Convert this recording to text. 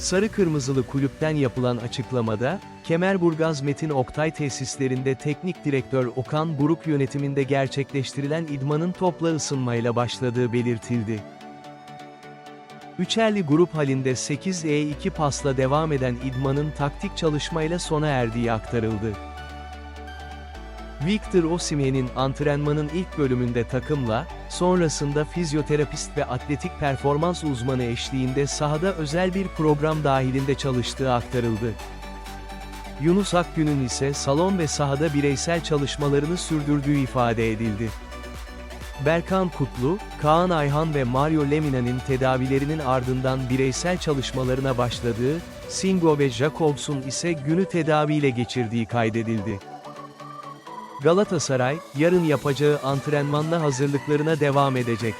Sarı Kırmızılı kulüpten yapılan açıklamada, Kemerburgaz Metin Oktay tesislerinde teknik direktör Okan Buruk yönetiminde gerçekleştirilen idmanın topla ısınmayla başladığı belirtildi. Üçerli grup halinde 8E2 pasla devam eden idmanın taktik çalışmayla sona erdiği aktarıldı. Victor Osimhen'in antrenmanın ilk bölümünde takımla, sonrasında fizyoterapist ve atletik performans uzmanı eşliğinde sahada özel bir program dahilinde çalıştığı aktarıldı. Yunus Akgün'ün ise salon ve sahada bireysel çalışmalarını sürdürdüğü ifade edildi. Berkan Kutlu, Kaan Ayhan ve Mario Lemina'nın tedavilerinin ardından bireysel çalışmalarına başladığı, Singo ve Jacobs'un ise günü tedaviyle geçirdiği kaydedildi. Galatasaray, yarın yapacağı antrenmanla hazırlıklarına devam edecek.